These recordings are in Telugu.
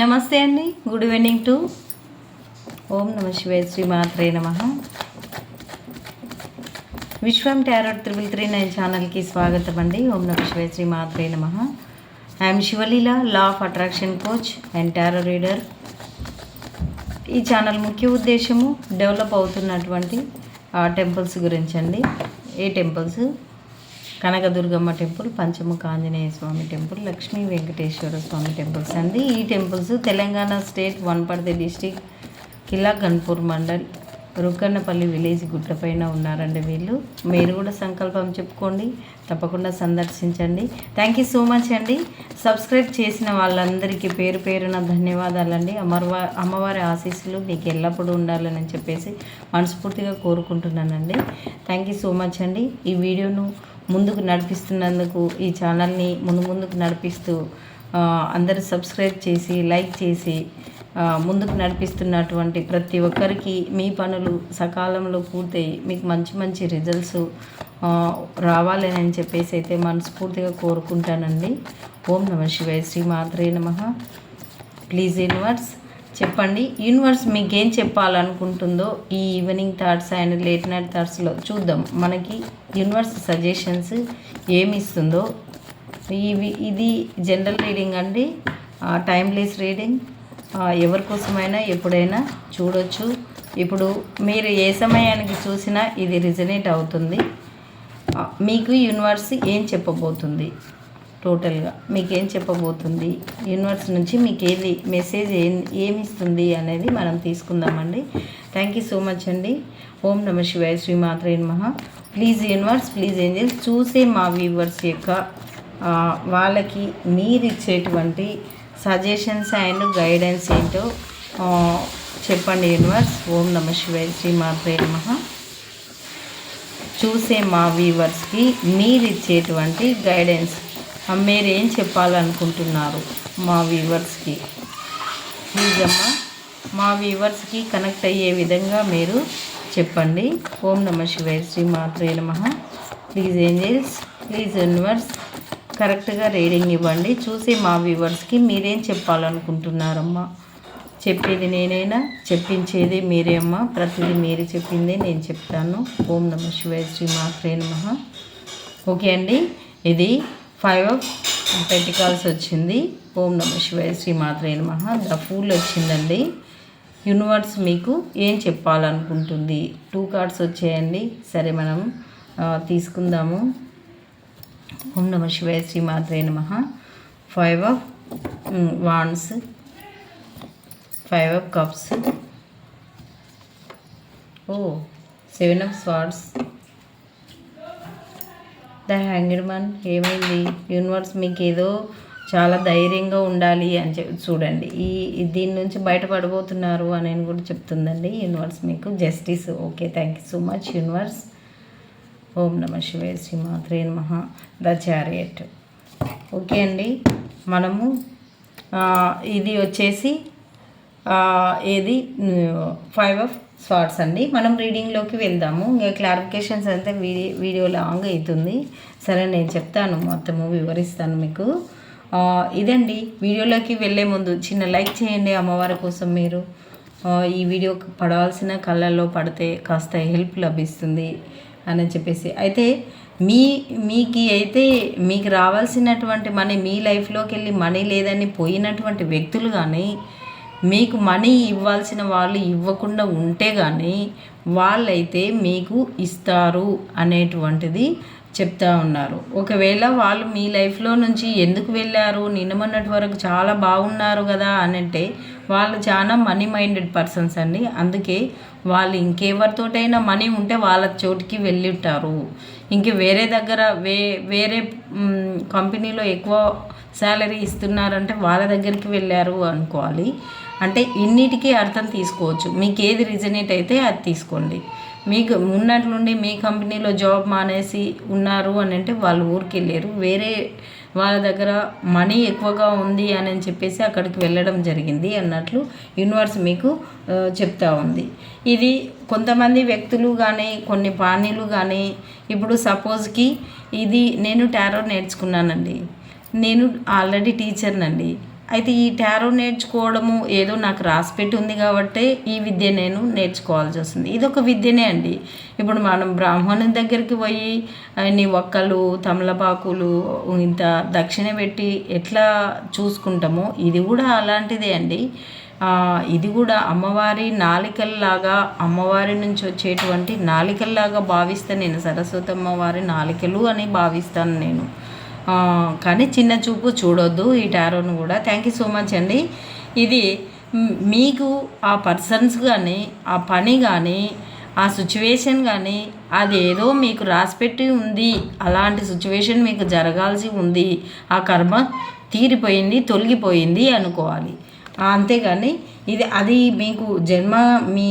నమస్తే అండి. గుడ్ ఈవినింగ్ టు ఓం నమ శివాయ శ్రీ మాత్రే నమ. Vishwam tarot triple three nine ఛానల్కి స్వాగతం అండి. ఓం నమ శివాయ శ్రీ మాత్రే నమ. I'm Sivaleela law of attraction coach and tarot reader ఈ ఛానల్ ముఖ్య ఉద్దేశము డెవలప్ అవుతున్నటువంటి టెంపుల్స్ గురించి అండి. ఏ temples? Kanakadurgamma temple Panchamukha Anjaneya Swamy temple Lakshmi Venkateswara Swamy temples అండి. ఈ temples Telangana state Wanaparthy district Kila Ganpur mandal Rukkannapalli village గుట్టపైన ఉన్నారండి వీళ్ళు. మీరు కూడా సంకల్పం చెప్పుకోండి తప్పకుండా సందర్శించండి. థ్యాంక్ యూ సో మచ్ అండి. సబ్స్క్రైబ్ చేసిన వాళ్ళందరికీ పేరు పేరున ధన్యవాదాలండి. అమర్వా అమ్మవారి ఆశీస్సులు మీకు ఎల్లప్పుడూ ఉండాలని చెప్పేసి మనస్ఫూర్తిగా కోరుకుంటున్నానండి. థ్యాంక్ యూ సో మచ్ అండి. ఈ వీడియోను ముందుకు నడిపిస్తున్నందుకు ఈ ఛానల్ని ముందు ముందుకు నడిపిస్తూ అందరు అందరూ సబ్స్క్రైబ్ చేసి లైక్ చేసి ముందుకు నడిపిస్తున్నటువంటి ప్రతి ఒక్కరికి మీ పనులు సకాలంలో పూర్తయి మీకు మంచి మంచి రిజల్ట్స్ రావాలని అని చెప్పేసి అయితే మనస్ఫూర్తిగా కోరుకుంటానండి. ఓం నమ శివాయ శ్రీ మాత్రే నమ. ప్లీజ్ యూనివర్స్ చెప్పండి. యూనివర్స్ మీకేం చెప్పాలనుకుంటుందో ఈ evening thoughts and late night థాట్స్లో చూద్దాం. మనకి యూనివర్స్ సజెషన్స్ ఏమి ఇస్తుందో ఇవి ఇది జనరల్ రీడింగ్ అండి. Timeless reading. ఎవరి కోసమైనా ఎప్పుడైనా చూడొచ్చు. ఇప్పుడు మీరు ఏ సమయానికి చూసినా ఇది రిజనేట్ అవుతుంది. మీకు యూనివర్స్ ఏం చెప్పబోతుంది? టోటల్గా మీకేం చెప్పబోతుంది? యూనివర్స్ నుంచి మీకు ఏది మెసేజ్ ఏం ఏమి ఇస్తుంది అనేది మనం తీసుకుందామండి. థ్యాంక్ యూ సో మచ్ అండి. ఓం నమ శివాయ శ్రీమాత్రే మహా ప్లీజ్ యూనివర్స్ ప్లీజ్ ఏంజల్స్ చూసే మా వ్యూవర్స్ యొక్క వాళ్ళకి మీరు ఇచ్చేటువంటి సజెషన్స్ అండ్ గైడెన్స్ ఏంటో చెప్పండి యూనివర్స్. ఓం నమ శివాయ శ్రీమాత్రే నమ. చూసే మా వ్యూవర్స్కి మీరు ఇచ్చేటువంటి గైడెన్స్ మీరు ఏం చెప్పాలనుకుంటున్నారు మా వ్యూవర్స్కి? ప్లీజ్ అమ్మా మా వ్యూవర్స్కి కనెక్ట్ అయ్యే విధంగా మీరు చెప్పండి. ఓం నమ శివాయ శ్రీ మాత్రే నమ. ప్లీజ్ ఏంజల్స్ ప్లీజ్ యూనివర్స్ కరెక్ట్గా రీడింగ్ ఇవ్వండి. చూసి మా వ్యూవర్స్కి మీరేం చెప్పాలనుకుంటున్నారమ్మా? చెప్పేది నేనైనా? చెప్పించేది మీరే అమ్మా. ప్రతిదీ మీరు చెప్పిందే నేను చెప్తాను. ఓం నమ శివాయ శ్రీ మాత్రే నమ. ఓకే అండి. ఇది ఫైవ్ ఆఫ్ పెంటికాల్స్ వచ్చింది. ఓం నమ శివాయ శ్రీ మాత్రే నమ. ద ఫూల్ వచ్చిందండి. యూనివర్స్ మీకు ఏం చెప్పాలనుకుంటుంది? టూ కార్డ్స్ వచ్చాయండి. సరే మనం తీసుకుందాము. ఓం నమ శివాయ శ్రీ మాత్రే నమ. Five of wands. Five of cups. Oh seven of swords. The hanged man ఏమైంది? యూనివర్స్ మీకు ఏదో చాలా ధైర్యంగా ఉండాలి అని చెప్పి చూడండి. ఈ దీని నుంచి బయటపడబోతున్నారు అని కూడా చెప్తుందండి. యూనివర్స్ మీకు justice okay thank you so much universe ఓం నమ శివే శ్రీ మాత్రే నమ. ద చారియట్ ఓకే అండి. మనము ఇది వచ్చేసి ఏది? ఫైవ్ ఆఫ్ స్పాట్స్ అండి. మనం రీడింగ్లోకి వెళ్దాము. ఇంకా క్లారిఫికేషన్స్ అంతా వీడియో వీడియో లాంగ్ అవుతుంది సరే నేను చెప్తాను. మొత్తము వివరిస్తాను మీకు. ఇదండి. వీడియోలోకి వెళ్ళే ముందు చిన్న లైక్ చేయండి అమ్మవారి కోసం మీరు. ఈ వీడియో పడవలసిన కళ్ళల్లో పడితే కాస్త హెల్ప్ లభిస్తుంది అని చెప్పేసి. అయితే మీ మీకు అయితే మీకు రావాల్సినటువంటి మనీ మీ లైఫ్లోకి వెళ్ళి మనీ లేదని పోయినటువంటి వ్యక్తులు కానీ మీకు మనీ ఇవ్వాల్సిన వాళ్ళు ఇవ్వకుండా ఉంటే కానీ వాళ్ళైతే మీకు ఇస్తారు అనేటువంటిది చెప్తా ఉన్నారు. ఒకవేళ వాళ్ళు మీ లైఫ్లో నుంచి ఎందుకు వెళ్ళారు నిన్నమన్నటి వరకు చాలా బాగున్నారు కదా అని అంటే వాళ్ళు చాలా మనీ మైండెడ్ పర్సన్స్ అండి. అందుకే వాళ్ళు ఇంకెవరితోటైనా మనీ ఉంటే వాళ్ళ చోటికి వెళ్ళి ఉంటారు ఇంక వేరే దగ్గర వే వేరే కంపెనీలో ఎక్కువ శాలరీ ఇస్తున్నారంటే వాళ్ళ దగ్గరికి వెళ్ళారు అనుకోవాలి. అంటే ఇన్నిటికీ అర్థం తీసుకోవచ్చు. మీకు ఏది రిజనేట్ అయితే అది తీసుకోండి. మీకు ఉన్నట్లుండి మీ కంపెనీలో జాబ్ మానేసి ఉన్నారు అని అంటే వాళ్ళు ఊరికి వెళ్ళారు. వేరే వాళ్ళ దగ్గర మనీ ఎక్కువగా ఉంది అని చెప్పేసి అక్కడికి వెళ్ళడం జరిగింది అన్నట్లు యూనివర్స్ మీకు చెప్తా ఉంది. ఇది కొంతమంది వ్యక్తులు కానీ కొన్ని పానీలు కానీ ఇప్పుడు సపోజ్కి ఇది నేను టారో నేర్చుకున్నానండి. నేను ఆల్రెడీ టీచర్నండి అయితే ఈ టారో నేర్చుకోవడము ఏదో నాకు రాసిపెట్టి ఉంది కాబట్టి ఈ విద్య నేను నేర్చుకోవాల్సి వస్తుంది. ఇది ఒక విద్యనే అండి. ఇప్పుడు మనం బ్రాహ్మణుని దగ్గరికి పోయి నీ ఒక్కలు తమలపాకులు ఇంత దక్షిణ పెట్టి ఎట్లా చూసుకుంటామో? ఇది కూడా అలాంటిదే అండి. ఇది కూడా అమ్మవారి నాలికల్లాగా అమ్మవారి నుంచి వచ్చేటువంటి నాలికల్లాగా భావిస్తాను నేను సరస్వతి అమ్మవారి నాలికలు అని భావిస్తాను నేను. కానీ చిన్న చూపు చూడొద్దు ఈ టారోను కూడా. థ్యాంక్ యూ సో మచ్ అండి. ఇది మీకు ఆ పర్సన్స్ కానీ ఆ పని కానీ ఆ సిచ్యువేషన్ కానీ అది ఏదో మీకు రాసిపెట్టి ఉంది. అలాంటి సిచ్యువేషన్ మీకు జరగాల్సి ఉంది. ఆ కర్మ తీరిపోయింది తొలగిపోయింది అనుకోవాలి. అంతేగాని ఇది అది మీకు జన్మ మీ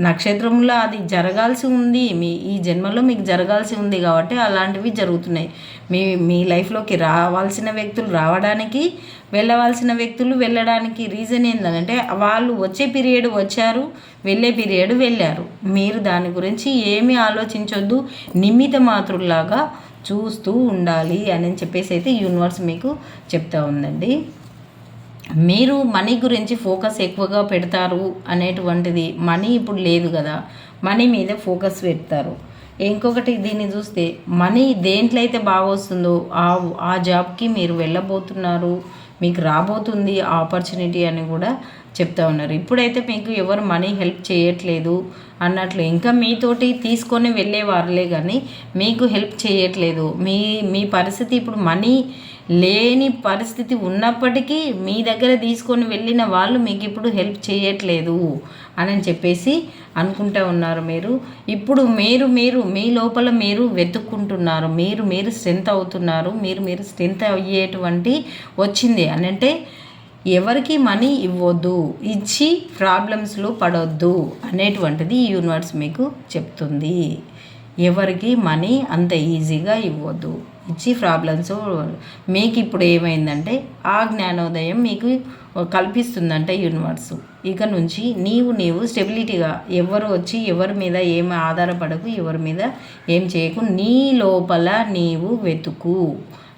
నక్షత్రంలో అది జరగాల్సి ఉంది. మీ ఈ జన్మలో మీకు జరగాల్సి ఉంది కాబట్టి అలాంటివి జరుగుతున్నాయి. మీ మీ లైఫ్లోకి రావాల్సిన వ్యక్తులు రావడానికి వెళ్ళవలసిన వ్యక్తులు వెళ్ళడానికి రీజన్ ఏంటంటే వాళ్ళు వచ్చే పీరియడ్ వచ్చారు వెళ్ళే పీరియడ్ వెళ్ళారు. మీరు దాని గురించి ఏమీ ఆలోచించొద్దు. నిమిత మాతృలాగా చూస్తూ ఉండాలి అని చెప్పేసి అయితే యూనివర్స్ మీకు చెప్తా ఉందండి. మీరు మనీ గురించి ఫోకస్ ఎక్కువగా పెడతారు అనేటువంటిది మనీ ఇప్పుడు లేదు కదా. మనీ మీద ఫోకస్ పెడతారు. ఇంకొకటి దీన్ని చూస్తే మనీ దేంట్లో అయితే బాగా వస్తుందో ఆ ఆ జాబ్కి మీరు వెళ్ళబోతున్నారు మీకు రాబోతుంది ఆపర్చునిటీ అని కూడా చెప్తా ఉన్నారు. ఇప్పుడైతే మీకు ఎవరు మనీ హెల్ప్ చేయట్లేదు అన్నట్లు ఇంకా మీతోటి తీసుకొని వెళ్ళేవారులే కానీ మీకు హెల్ప్ చేయట్లేదు. మీ మీ పరిస్థితి ఇప్పుడు మనీ లేని పరిస్థితి ఉన్నప్పటికీ మీ దగ్గర తీసుకొని వెళ్ళిన వాళ్ళు మీకు ఇప్పుడు హెల్ప్ చేయట్లేదు అని చెప్పేసి అనుకుంటూ ఉన్నారు మీరు. ఇప్పుడు మీరు మీరు మీ లోపల మీరు వెతుక్కుంటున్నారు. మీరు మీరు స్ట్రెంత్ అవుతున్నారు. మీరు మీరు స్ట్రెంత్ అయ్యేటువంటి వచ్చింది. అని అంటే ఎవరికి మనీ ఇవ్వద్దు ఇచ్చి ప్రాబ్లమ్స్లో పడవద్దు అనేటువంటిది ఈ యూనివర్స్ మీకు చెప్తుంది. ఎవరికి మనీ అంత ఈజీగా ఇవ్వద్దు ఇచ్చి ప్రాబ్లమ్స్ మీకు ఇప్పుడు ఏమైందంటే ఆ జ్ఞానోదయం మీకు కల్పిస్తుందంటే యూనివర్స్. ఇక నుంచి నీవు నీవు స్టెబిలిటీగా ఎవరు వచ్చి ఎవరి మీద ఏం ఆధారపడకు ఎవరి మీద ఏం చేయకు నీ లోపల నీవు వెతుకు.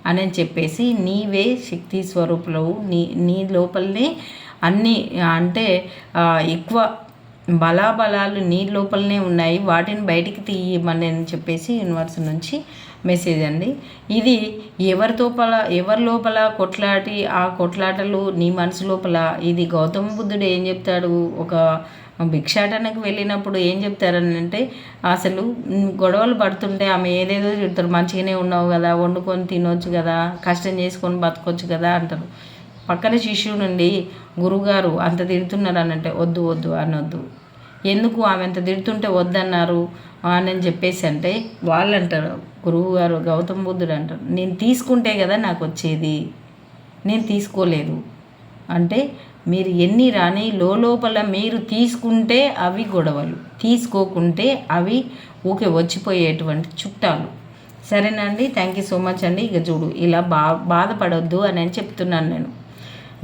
అని చెప్పేసి నీవే శక్తి స్వరూపులవు. నీ నీ లోపలనే అన్నీ అంటే ఎక్కువ బలాబలాలు నీ లోపలనే ఉన్నాయి. వాటిని బయటికి తీయమని చెప్పేసి యూనివర్స్ నుంచి మెసేజ్ అండి. ఇది ఎవరితోపల ఎవరి లోపల కొట్లాటి ఆ కొట్లాటలు నీ మనసు లోపల? ఇది గౌతమ బుద్ధుడు ఏం చెప్తాడు? ఒక భిక్షాటనకు వెళ్ళినప్పుడు ఏం చెప్తారని అంటే అసలు గొడవలు పడుతుంటే ఆమె ఏదేదో చెప్తారు మంచిగానే ఉన్నావు కదా వండుకొని తినొచ్చు కదా కష్టం చేసుకొని బతకొచ్చు కదా అంటారు. పక్కన శిష్యుడు నుండి గురుగారు అంత తిడుతున్నారు అని అంటే వద్దు వద్దు అనొద్దు. ఎందుకు ఆమె అంత తిడుతుంటే వద్దన్నారు? అని చెప్పేసి అంటే వాళ్ళు అంటారు గురువు గారు గౌతమ్ బుద్ధుడు అంటారు నేను తీసుకుంటే కదా నాకు వచ్చేది నేను తీసుకోలేదు. అంటే మీరు ఎన్ని రాని లోపల మీరు తీసుకుంటే అవి గొడవలు. తీసుకోకుంటే అవి ఊకే వచ్చిపోయేటువంటి చుట్టాలు. సరేనండి థ్యాంక్ యూ సో మచ్ అండి. ఇక చూడు ఇలా బా బాధపడొద్దు అని చెప్తున్నాను నేను.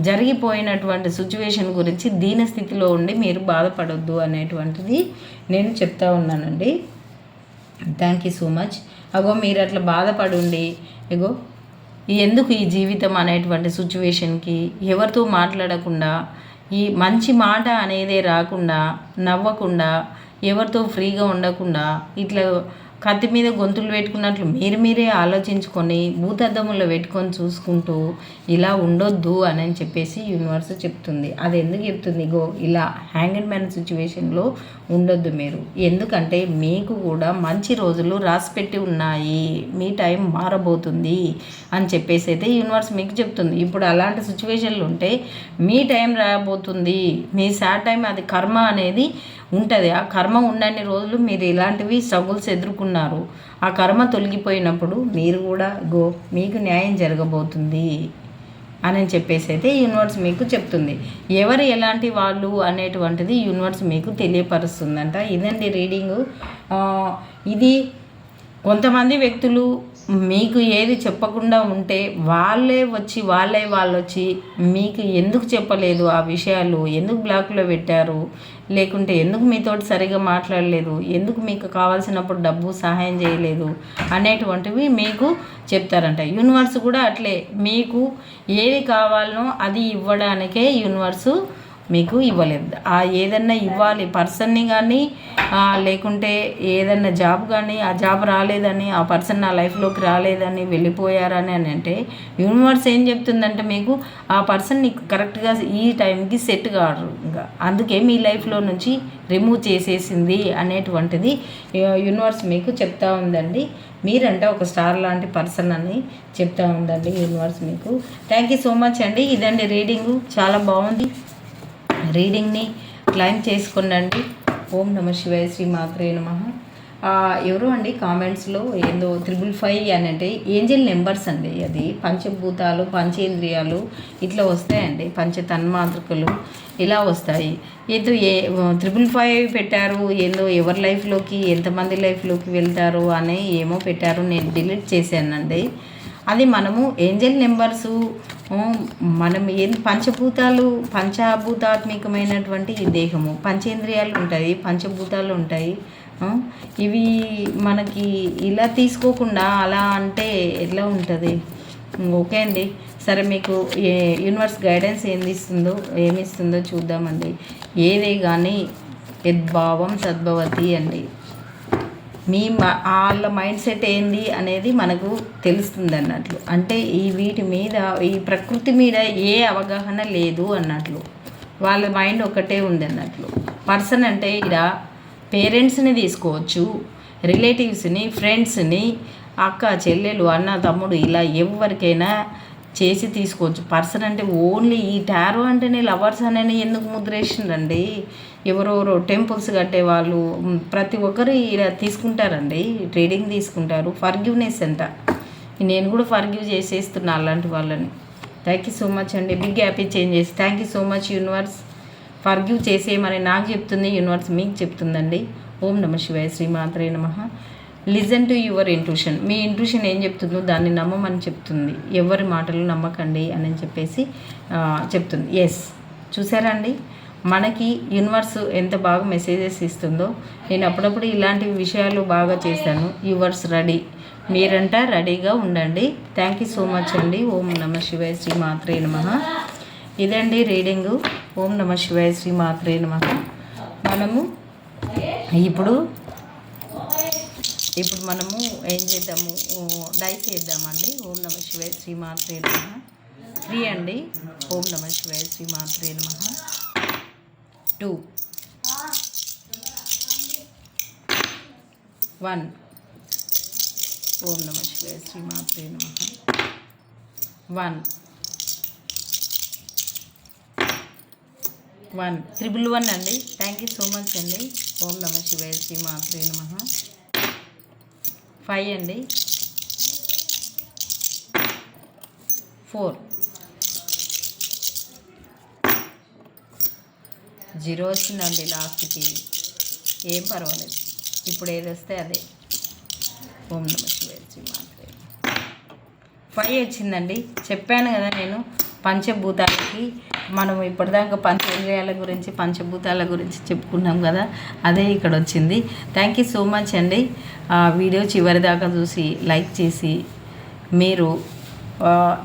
జరిగిపోయినటువంటి సిచ్యువేషన్ గురించి దీన స్థితిలో ఉండి మీరు బాధపడొద్దు అనేటువంటిది నేను చెప్తా ఉన్నానండి. థ్యాంక్ యూ సో మచ్ అగో మీరు అట్లా బాధపడుండి. ఇగో ఎందుకు ఈ జీవితం అనేటువంటి సిచ్యువేషన్కి ఎవరితో మాట్లాడకుండా ఈ మంచి మాట అనేదే రాకుండా నవ్వకుండా ఎవరితో ఫ్రీగా ఉండకుండా ఇట్లా కత్తి మీద గొంతులు పెట్టుకున్నట్లు మీరు మీరే ఆలోచించుకొని భూతద్దములో పెట్టుకొని చూసుకుంటూ ఇలా ఉండొద్దు అని చెప్పేసి యూనివర్స్ చెప్తుంది. అది ఎందుకు చెప్తుంది? గో ఇలా హ్యాంగ్ అండ్ మ్యాన్ సిచ్యువేషన్లో ఉండొద్దు మీరు. ఎందుకంటే మీకు కూడా మంచి రోజులు రాసిపెట్టి ఉన్నాయి. మీ టైం మారబోతుంది అని చెప్పేసి అయితే యూనివర్స్ మీకు చెప్తుంది. ఇప్పుడు అలాంటి సిచ్యువేషన్లు ఉంటే మీ టైం రాబోతుంది. మీ సాడ్ టైం అది కర్మ అనేది ఉంటుంది. ఆ కర్మ ఉన్నన్ని రోజులు మీరు ఇలాంటివి స్ట్రగుల్స్ ఎదుర్కొన్నారు. ఆ కర్మ తొలగిపోయినప్పుడు మీరు కూడా గో మీకు న్యాయం జరగబోతుంది అని చెప్పేసి అయితే యూనివర్స్ మీకు చెప్తుంది. ఎవరు ఎలాంటి వాళ్ళు అనేటువంటిది యూనివర్స్ మీకు తెలియపరుస్తుందంట. ఇదండి రీడింగు. ఇది కొంతమంది వ్యక్తులు మీకు ఏది చెప్పకుండా ఉంటే వాళ్ళే వచ్చి వాళ్ళే వాళ్ళు వచ్చి మీకు ఎందుకు చెప్పలేదు ఆ విషయాలు? ఎందుకు బ్లాక్లో పెట్టారు? లేకుంటే ఎందుకు మీతోటి సరిగా మాట్లాడలేదు? ఎందుకు మీకు కావాల్సినప్పుడు డబ్బు సహాయం చేయలేదు? అనేటువంటివి మీకు చెప్తారంట. యూనివర్స్ కూడా అట్లే. మీకు ఏది కావాలనో అది ఇవ్వడానికే యూనివర్సు మీకు ఇవ్వలేదు. ఆ ఏదన్నా ఇవ్వాలి పర్సన్ని కానీ లేకుంటే ఏదన్నా జాబ్ కానీ ఆ జాబ్ రాలేదని ఆ పర్సన్ నా లైఫ్లోకి రాలేదని వెళ్ళిపోయారని అని అంటే యూనివర్స్ ఏం చెప్తుందంటే మీకు ఆ పర్సన్ నీకు కరెక్ట్గా ఈ టైంకి సెట్ కాడు ఇంకా. అందుకే మీ లైఫ్లో నుంచి రిమూవ్ చేసేసింది అనేటువంటిది యూనివర్స్ మీకు చెప్తా ఉందండి. మీరంటే ఒక స్టార్ లాంటి పర్సన్ అని చెప్తా ఉందండి యూనివర్స్ మీకు. థ్యాంక్ యూ సో మచ్ అండి. ఇదండి రీడింగు. చాలా బాగుంది. రీడింగ్ని క్లైమ్ చేసుకునండి. ఓం నమ శివాయ శ్రీ మాత్రే నమ. ఎవరు అండి కామెంట్స్లో ఏందో త్రిబుల్ ఫైవ్ అని అంటే ఏంజల్ నెంబర్స్ అండి అది. పంచభూతాలు పంచేంద్రియాలు ఇట్లా వస్తాయండి. పంచ తన్మాతృకలు ఇలా వస్తాయి. ఏదో ఏ త్రిబుల్ ఫైవ్ పెట్టారు ఏందో ఎవరి లైఫ్లోకి ఎంతమంది లైఫ్లోకి వెళ్తారు అని ఏమో పెట్టారు నేను డిలీట్ చేశానండి. అది మనము ఏంజల్ నెంబర్సు మనం ఏం పంచభూతాలు పంచభూతాత్మికమైనటువంటి దేహము పంచేంద్రియాలు ఉంటాయి పంచభూతాలు ఉంటాయి ఇవి మనకి ఇలా తీసుకోకుండా అలా అంటే ఎట్లా ఉంటుంది? ఓకే అండి. సరే మీకు ఏ యూనివర్స్ గైడెన్స్ ఏంది ఇస్తుందో ఏమి ఇస్తుందో చూద్దామండి. ఏదే కానీ యద్భావం సద్భవతి అండి. మీ వాళ్ళ మైండ్ సెట్ ఏంది అనేది మనకు తెలుస్తుంది అన్నట్లు. అంటే ఈ వీటి మీద ఈ ప్రకృతి మీద ఏ అవగాహన లేదు అన్నట్లు. వాళ్ళ మైండ్ ఒకటే ఉంది అన్నట్లు. పర్సన్ అంటే ఇక్కడ పేరెంట్స్ని తీసుకోవచ్చు రిలేటివ్స్ని ఫ్రెండ్స్ని అక్క చెల్లెలు అన్న తమ్ముడు ఇలా ఎవరికైనా చేసి తీసుకోవచ్చు. పర్సన్ అంటే ఓన్లీ ఈ టారో అంటేనే లవర్స్ అనేది ఎందుకు ముద్రేసిందండి ఎవరెవరో టెంపుల్స్ కట్టేవాళ్ళు ప్రతి ఒక్కరు ఇలా తీసుకుంటారండి. ట్రేడింగ్ తీసుకుంటారు. ఫర్గివ్నెస్ అంట. నేను కూడా ఫర్గివ్ చేసేస్తున్నా అలాంటి వాళ్ళని. థ్యాంక్ యూ సో మచ్ అండి. Big happy changes. Thank you so much universe. Forgive చేసేయమని నాకు చెప్తుంది యూనివర్స్ మీకు చెప్తుందండి. ఓం నమ శివాయ శ్రీమాత్రే నమ. లిజన్ టు యువర్ ఇంట్యూషన్ మీ ఇంట్యూషన్ ఏం చెప్తుందో దాన్ని నమ్మమని చెప్తుంది. ఎవరి మాటలు నమ్మకండి అని చెప్పేసి చెప్తుంది. ఎస్ చూసారా అండి? మనకి యూనివర్స్ ఎంత బాగా మెసేజెస్ ఇస్తుందో నేను అప్పుడప్పుడు ఇలాంటి విషయాలు బాగా చేశాను. యువర్స్ రెడీ మీరంట రెడీగా ఉండండి. థ్యాంక్ యూ సో మచ్ అండి. ఓం నమ శివాయ శ్రీ మాత్రే నమ. ఇదండి రీడింగు. ఓం నమ శివాయ శ్రీ మాత్రే నమ. మనము ఇప్పుడు ఇప్పుడు మనము ఏం చేద్దాము? డైస్ వేద్దామండి ఓం నమ శివాయ శ్రీ మాత్రే నమ. త్రీ అండి. ఓం నమ శివాయ శ్రీ మాత్రే నమ. టూ. వన్. ఓం నమ శివాయ శ్రీ మాత్రే నమ. వన్. వన్. త్రిబుల్ వన్ అండి. థ్యాంక్ యూ సో మచ్ అండి. ఓం నమ శివాయ శ్రీ మాత్రే నమ. ఫైవ్ అండి. ఫోర్. జీరో వచ్చిందండి లాస్ట్కి. ఏం పర్వాలేదు. ఇప్పుడు ఏది వస్తే అదే. ఓం నమ శివాయ ఫైవ్ వచ్చిందండి. చెప్పాను కదా నేను పంచభూతాలకి మనం ఇప్పటిదాకా పంచేంద్రియాల గురించి పంచభూతాల గురించి చెప్పుకున్నాం కదా అదే ఇక్కడ వచ్చింది. థ్యాంక్ యూ సో మచ్ అండి. ఆ వీడియో చివరి దాకా చూసి లైక్ చేసి మీరు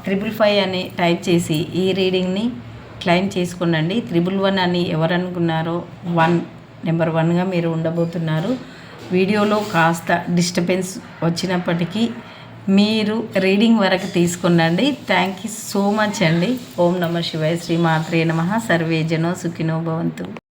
త్రిబుల్ ఫైవ్ అని టైప్ చేసి ఈ రీడింగ్ని క్లైమ్ చేసుకోనండి. త్రిబుల్ వన్ అని ఎవరనుకున్నారో వన్ నెంబర్ వన్గా మీరు ఉండబోతున్నారు. వీడియోలో కాస్త డిస్టర్బెన్స్ వచ్చినప్పటికీ మీరు రీడింగ్ వరకు తీసుకున్నండి. థ్యాంక్ యూ సో మచ్ అండి. ఓం నమ శివాయ శ్రీ మాత్రే నమ. సర్వే జనో సుఖినో భవంతు.